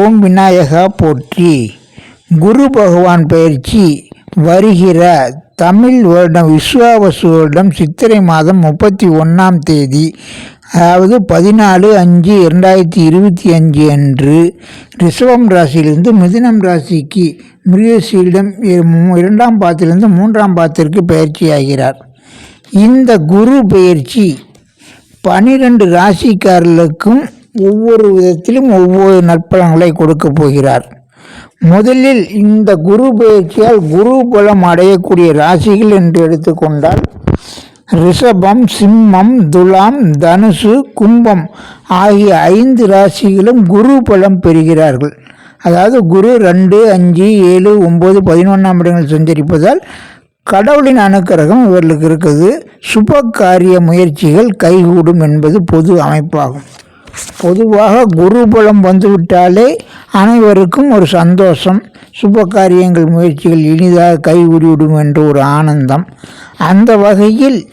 ஓம் விநாயகா போற்றி. குரு பகவான் பயிற்சி வருகிற தமிழ் வருடம் விஸ்வாவசு வருடம் சித்திரை மாதம் முப்பத்தி ஒன்றாம் தேதி அதாவது பதினாலு அஞ்சு இரண்டாயிரத்தி இருபத்தி அஞ்சு அன்று ரிஷபம் ராசியிலிருந்து மிதுனம் ராசிக்கு மிருகசீலிடம் இரண்டாம் பாத்திலிருந்து மூன்றாம் பாத்திற்கு பயிற்சி ஆகிறார். இந்த குரு பயிற்சி பனிரெண்டு ராசிக்காரர்களுக்கும் ஒவ்வொரு விதத்திலும் ஒவ்வொரு நற்பலன்களை கொடுக்கப் போகிறார். முதலில் இந்த குரு பயிற்சியால் குரு பலம் அடையக்கூடிய ராசிகள் என்று எடுத்துக்கொண்டால் ரிஷபம் சிம்மம் துலாம் தனுசு கும்பம் ஆகிய ஐந்து ராசிகளும் குரு பலம் பெறுகிறார்கள். அதாவது குரு ரெண்டு அஞ்சு ஏழு ஒம்பது பதினொன்றாம் இடங்கள் சஞ்சரிப்பதால் கடவுளின் அனுக்கிரகம் இவர்களுக்கு இருக்குது. சுப காரிய முயற்சிகள் கைகூடும் என்பது பொது அமைப்பாகும். பொதுவாக குருபலம் வந்துவிட்டாலே அனைவருக்கும் ஒரு சந்தோஷம். சுப காரியங்கள் முயற்சிகள் இனிதாக கைகூடிவிடும் என்று ஒரு ஆனந்தம். அந்த வகையில்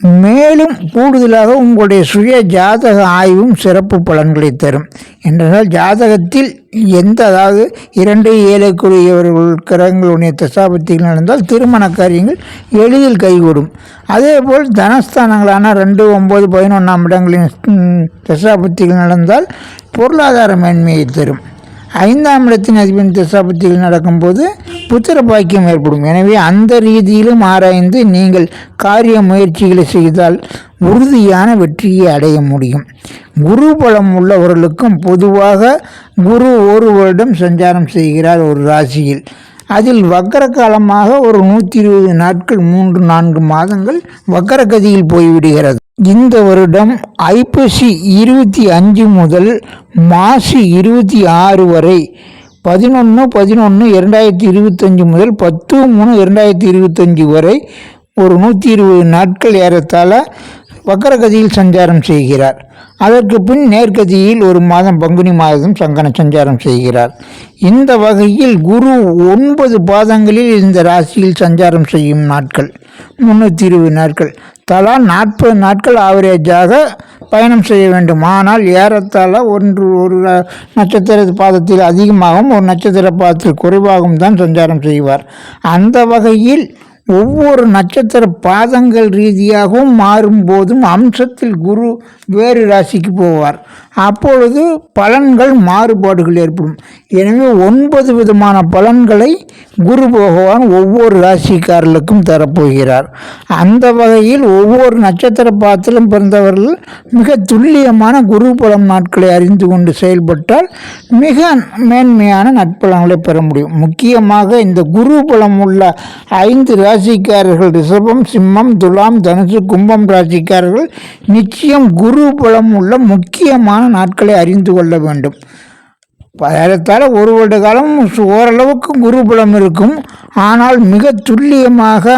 மேலும் கூடுதலாக உங்களுடைய சுய ஜாதக ஆய்வும் சிறப்பு பலன்களை தரும். என்றால் ஜாதகத்தில் எந்த அதாவது இரண்டு ஏழைக்குரியவர்கள் கிரகங்களுடைய தசாபத்திகள் நடந்தால் திருமண காரியங்கள் எளிதில் கைகூடும். அதேபோல் தனஸ்தானங்களான ரெண்டு ஒம்பது பதினொன்றாம் இடங்களின் தசாபத்திகள் நடந்தால் பொருளாதார மேன்மையை தரும். ஐந்தாம் இடத்தின் அதிபன் தசாபத்திகள் நடக்கும்போது புத்திர பாக்கியம் ஏற்படும். எனவே அந்த ரீதியிலும் ஆராய்ந்து நீங்கள் காரிய முயற்சிகளை செய்தால் உறுதியான வெற்றியை அடைய முடியும். குரு பலம் உள்ளவர்களுக்கும் பொதுவாக குரு ஒரு வருடம் சஞ்சாரம் செய்கிறார் ஒரு ராசியில். அதில் வக்கர காலமாக ஒரு நூற்றி இருபது நாட்கள் மூன்று நான்கு மாதங்கள் வக்கரகதியில் போய்விடுகிறது. இந்த வருடம் ஐப்பசி இருபத்தி அஞ்சு முதல் மாசி இருபத்தி ஆறு வரை பதினொன்று பதினொன்று இரண்டாயிரத்தி இருபத்தஞ்சி முதல் பத்து மூணு இரண்டாயிரத்தி இருபத்தஞ்சி வரை ஒரு நூற்றி இருபது நாட்கள் ஏறத்தாழ வக்கரகதியில் சஞ்சாரம் செய்கிறார். அதற்கு பின் நேர்கதியில் ஒரு மாதம் பங்குனி மாதம் சங்கன சஞ்சாரம் செய்கிறார். இந்த வகையில் குரு ஒன்பது பாதங்களில் இந்த ராசியில் சஞ்சாரம் செய்யும் நாட்கள். முந்நூற்றி இருபது நாட்கள். தலா நாற்பது நாட்கள் ஆவரேஜாக பயணம் செய்ய வேண்டும். ஆனால் ஏறத்தாழ ஒன்று ஒரு நட்சத்திர பாதத்தில் அதிகமாகவும் ஒரு நட்சத்திர பாதத்தில் குறைவாகவும் தான் சஞ்சாரம் செய்வார். அந்த வகையில் ஒவ்வொரு நட்சத்திர பாதங்கள் ரீதியாகவும் மாறும்போதும் அம்சத்தில் குரு வேறு ராசிக்கு போவார். அப்பொழுது பலன்கள் மாறுபாடுகள் ஏற்படும். எனவே ஒன்பது விதமான பலன்களை குரு பகவான் ஒவ்வொரு ராசிக்காரர்களுக்கும் தரப்போகிறார். அந்த வகையில் ஒவ்வொரு நட்சத்திர பாத்திலும் பிறந்தவர்கள் மிக துல்லியமான குரு பலம் நாட்களை அறிந்து கொண்டு செயல்பட்டால் மிக மேன்மையான நட்பலன்களை பெற முடியும். முக்கியமாக இந்த குரு பலம் உள்ள ஐந்து ராசிக்காரர்கள் ரிஷபம் சிம்மம் துலாம் தனுசு கும்பம் ராசிக்காரர்கள் நிச்சயம் குரு பலம் உள்ள முக்கியமான நாட்களை அறிந்து கொள்ள வேண்டும். ஏறத்தாழ ஒரு வருட காலம் ஓரளவுக்கு குருபலம் இருக்கும். ஆனால் மிக துல்லியமாக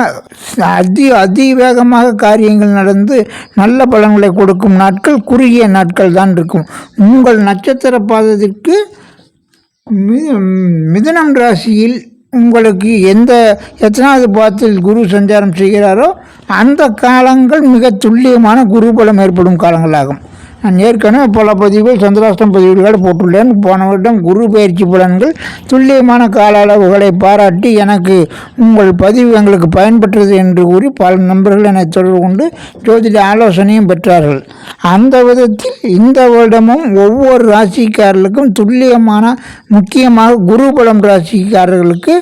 அதி அதிவேகமாக காரியங்கள் நடந்து நல்ல பலன்களை கொடுக்கும் நாட்கள் குறுகிய நாட்கள் தான் இருக்கும். உங்கள் நட்சத்திர பாதத்திற்கு மிதுனம் ராசியில் உங்களுக்கு எந்த எத்தனாவது பாதத்தில் குரு சஞ்சாரம் செய்கிறாரோ அந்த காலங்கள் மிக துல்லியமான குருபலம் ஏற்படும் காலங்களாகும். நான் ஏற்கனவே பல பதிவுகள் சந்திராஷ்டம் பதிவுகளோடு போட்டுள்ளேன். போன வருடம் குரு பயிற்சி பலன்கள் துல்லியமான கால அளவுகளை பாராட்டி எனக்கு உங்கள் பதிவு எங்களுக்கு பயன்பெற்றது என்று கூறி பல நண்பர்கள் என்னை தொடர்பு கொண்டு ஜோதிட ஆலோசனையும் பெற்றார்கள். அந்த விதத்தில் இந்த வருடமும் ஒவ்வொரு ராசிக்காரர்களுக்கும் துல்லியமான முக்கியமாக குரு பலம் ராசிக்காரர்களுக்கு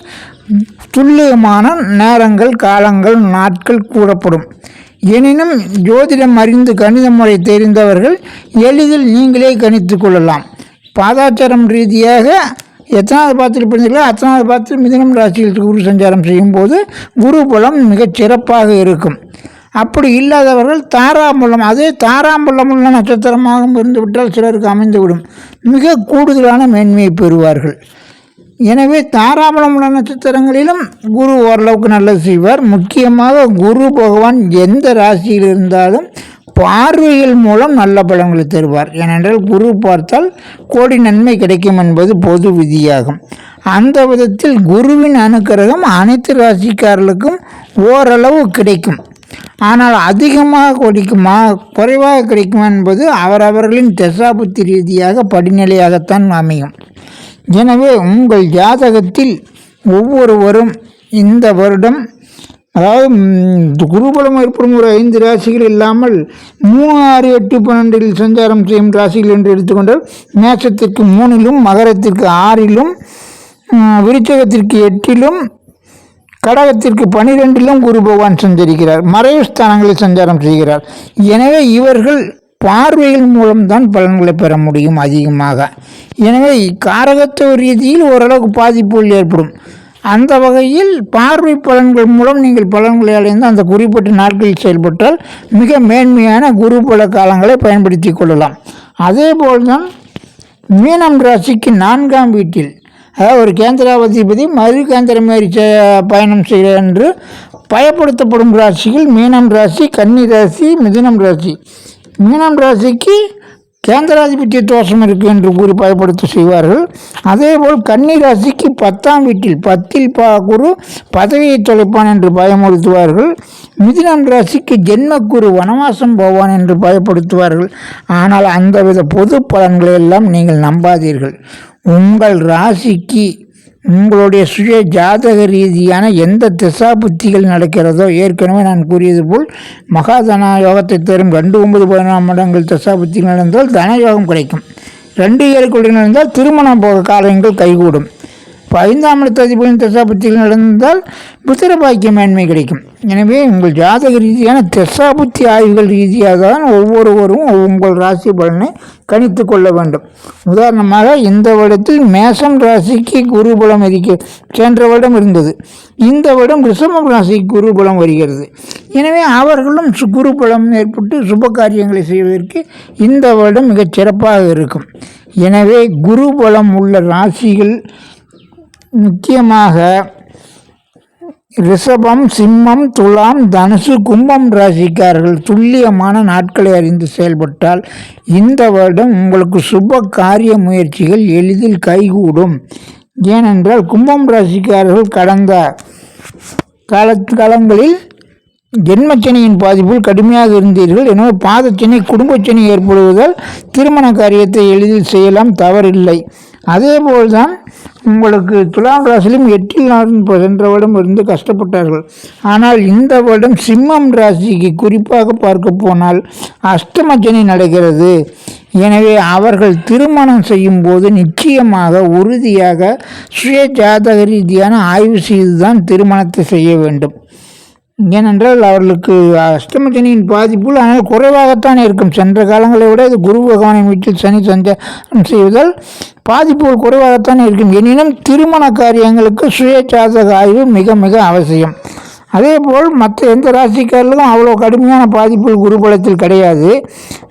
துல்லியமான நேரங்கள் காலங்கள் நாட்கள் கூறப்படும். எனினும் ஜோதிடம் அறிந்து கணித முறை தெரிந்தவர்கள் எளிதில் நீங்களே கணித்து கொள்ளலாம். பாதாச்சாரம் ரீதியாக எத்தனாவது பாத்திரம் பிறந்தீர்களோ அத்தனாவது பாத்திரம் மிதனம் ராசியில் குரு சஞ்சாரம் செய்யும்போது குரு பலம் மிகச் சிறப்பாக இருக்கும். அப்படி இல்லாதவர்கள் தாராம்பலம் அதே தாராம்பலம் உள்ள நட்சத்திரமாகவும் இருந்துவிட்டால் சிலருக்கு அமைந்துவிடும். மிக கூடுதலான மேன்மையை பெறுவார்கள். எனவே தாராபலம் நட்சத்திரங்களிலும் குரு ஓரளவுக்கு நல்லது செய்வார். முக்கியமாக குரு பகவான் எந்த ராசியில் இருந்தாலும் பார்வைகள் மூலம் நல்ல பலன்களை தருவார். ஏனென்றால் குரு பார்த்தால் கோடி நன்மை கிடைக்கும் என்பது பொது விதியாகும். அந்த விதத்தில் குருவின் அனுக்கிரகம் அனைத்து ராசிக்காரர்களுக்கும் ஓரளவு கிடைக்கும். ஆனால் அதிகமாக கிடைக்குமா குறைவாக கிடைக்குமா என்பது அவரவர்களின் தசாபுத்தி ரீதியாக படிநிலையாகத்தான் அமையும். எனவே உங்கள் ஜாதகத்தில் ஒவ்வொருவரும் இந்த வருடம் அதாவது குருபலம் ஏற்படும் ஒரு ஐந்து ராசிகள் இல்லாமல் மூணு ஆறு எட்டு பன்னெண்டில் சஞ்சாரம் செய்யும் ராசிகள் என்று எடுத்துக்கொண்டால் மேசத்திற்கு மூணிலும் மகரத்திற்கு ஆறிலும் விருச்சகத்திற்கு எட்டிலும் கடகத்திற்கு பனிரெண்டிலும் குரு பகவான் சஞ்சரிக்கிறார். மறைவு ஸ்தானங்களில் சஞ்சாரம் செய்கிறார். எனவே இவர்கள் பார்வைகள் மூலம்தான் பலன்களை பெற முடியும் அதிகமாக. எனவே காரகத்துவ ரீதியில் ஓரளவுக்கு பாதிப்புகள் ஏற்படும். அந்த வகையில் பார்வை பலன்கள் மூலம் நீங்கள் பலன்களை அடைந்து அந்த குறிப்பிட்ட நாட்களில் செயல்பட்டால் மிக மேன்மையான குரு பல காலங்களை பயன்படுத்தி கொள்ளலாம். அதேபோல்தான் மீனம் ராசிக்கு நான்காம் வீட்டில் அதாவது ஒரு கேந்திராவதிபதி மறு கேந்திரமாரி பயணம் செய்கிறார் என்று பயப்படுத்தப்படும் ராசிகள் மீனம் ராசி கன்னி ராசி மிதுனம் ராசி. மீனம் ராசிக்கு கேந்திராதிபத்திய தோஷம் இருக்கு என்று கூறி பயப்படுத்த செய்வார்கள். அதேபோல் கன்னி ராசிக்கு பத்தாம் வீட்டில் பத்தில் பா குரு பதவியை தொலைப்பான் என்று பயமுறுத்துவார்கள். மிதுனம் ராசிக்கு ஜென்மக்குரு வனவாசம் போவான் என்று பயப்படுத்துவார்கள். ஆனால் அந்தவித பொது பலன்களை எல்லாம் நீங்கள் நம்பாதீர்கள். உங்கள் ராசிக்கு உங்களுடைய சுய ஜாதக ரீதியான எந்த திசா புத்திகள் நடக்கிறதோ ஏற்கனவே நான் கூறியது போல் மகாதன யோகத்தை தரும் ரெண்டு ஒன்பது பதினொன்றாம் இடங்கள் திசா புத்திகள் நடந்தால் தனயோகம் கிடைக்கும் ரெண்டு ஏழுக்குள்ள நடந்தால் திருமணம் போக காலங்கள் கைகூடும். இப்போ ஐந்தாம் இடத்து அதிபதியின் தசாபுத்திகள் நடந்தால் புத்திர பாக்கிய மேன்மை கிடைக்கும். எனவே உங்கள் ஜாதக ரீதியான தசாபுத்தி ஆய்வுகள் ரீதியாக தான் ஒவ்வொருவரும் உங்கள் ராசி பலனை கணித்து கொள்ள வேண்டும். உதாரணமாக இந்த வருடத்தில் மேசம் ராசிக்கு குருபலம் இருக்க. சென்ற வருடம் இருந்தது. இந்த வருடம் ரிஷபம் ராசிக்கு குருபலம் வருகிறது. எனவே அவர்களும் சு- குருபலம் ஏற்பட்டு சுப காரியங்களை செய்வதற்கு இந்த வருடம் மிகச் சிறப்பாக இருக்கும். எனவே குருபலம் உள்ள ராசிகள் முக்கியமாக ரிஷபம் சிம்மம் துலாம் தனுசு கும்பம் ராசிக்காரர்கள் துல்லியமான நாட்களை அறிந்து செயல்பட்டால் இந்த வருடம் உங்களுக்கு சுப காரிய முயற்சிகள் எளிதில் கைகூடும். ஏனென்றால் கும்பம் ராசிக்காரர்கள் கடந்த கால காலங்களில் ஜென்மச்சனியின் பாதிப்பில் கடுமையாக இருந்தீர்கள். எனவே பாதச்சனி குடும்பச்சனி ஏற்படுவதால் திருமண காரியத்தை எளிதில் செய்யலாம் தவறில்லை. அதேபோல்தான் உங்களுக்கு துலாம் ராசியிலும் எட்டில் நாடும் சென்ற வருடம் இருந்து கஷ்டப்பட்டார்கள். ஆனால் இந்த வருடம் சிம்மம் ராசிக்கு குறிப்பாக பார்க்க போனால் அஷ்டமச்சனி நடக்கிறது. எனவே அவர்கள் திருமணம் செய்யும் போது நிச்சயமாக உறுதியாக சுய ஜாதக ரீதியான ஆய்வு செய்துதான் திருமணத்தை செய்ய வேண்டும். ஏனென்றால் அவர்களுக்கு அஷ்டமசனியின் பாதிப்புகள் ஆனால் குறைவாகத்தான் இருக்கும். சென்ற காலங்களை விட இது குரு பகவானின் வீட்டில் சனி சஞ்சாரம் செய்வதால் பாதிப்புகள் குறைவாகத்தான் இருக்கும். எனினும் திருமண காரியங்களுக்கு சுய ஆய்வு மிக மிக அவசியம். அதேபோல் மற்ற எந்த ராசிக்காரர்களும் அவ்வளோ கடுமையான பாதிப்புகள் குருபலத்தில் கிடையாது.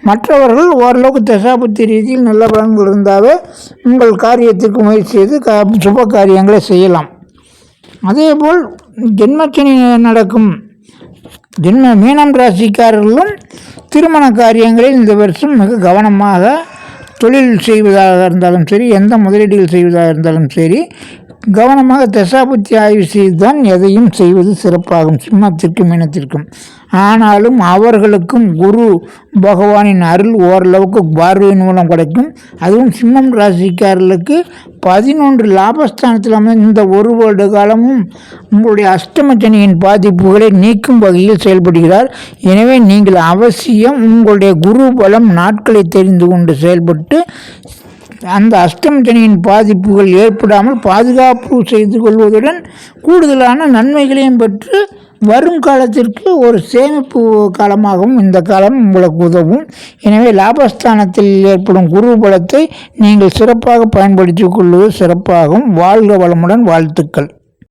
மற்றவர்கள் ஓரளவுக்கு தசாபுத்தி ரீதியில் நல்ல பலன்கள் இருந்தாவே உங்கள் காரியத்திற்கு முயற்சி செய்து க சுப காரியங்களை செய்யலாம். அதேபோல் ஜென்மச்சனி நடக்கும். ஜென்ம மீனம் ராசிக்காரர்களும் திருமண காரியங்களில் இந்த வருஷம் மிக கவனமாக தொழில் செய்வதாக இருந்தாலும் சரி எந்த முதலீடுகள் செய்வதாக இருந்தாலும் சரி கவனமாக தசாபுத்தி ஆய்வு செய்துதான் எதையும் செய்வது சிறப்பாகும். சிம்மத்திற்கும் மீனத்திற்கும். ஆனாலும் அவர்களுக்கும் குரு பகவானின் அருள் ஓரளவுக்கு பார்வையின் மூலம் கிடைக்கும். அதுவும் சிம்மம் ராசிக்காரர்களுக்கு பதினொன்று லாபஸ்தானத்தில் அமைந்த இந்த ஒரு வருட காலமும் உங்களுடைய அஷ்டமச்சனியின் பாதிப்புகளை நீக்கும் வகையில் செயல்படுகிறார். எனவே நீங்கள் அவசியம் உங்களுடைய குரு பலம் நாட்களை தெரிந்து கொண்டு செயல்பட்டு அந்த அஷ்டமச்சனியின் பாதிப்புகள் ஏற்படாமல் பாதுகாப்பு செய்து கொள்வதுடன் கூடுதலான நன்மைகளையும் பெற்று வரும் காலத்திற்கு ஒரு சேமிப்பு காலமாகவும் இந்த காலம் உங்களுக்கு உதவும். எனவே லாபஸ்தானத்தில் ஏற்படும் குரு பலத்தை நீங்கள் சிறப்பாக பயன்படுத்திக் கொள்வது சிறப்பாகும். வாழ்க வளமுடன் வாழ்த்துக்கள்.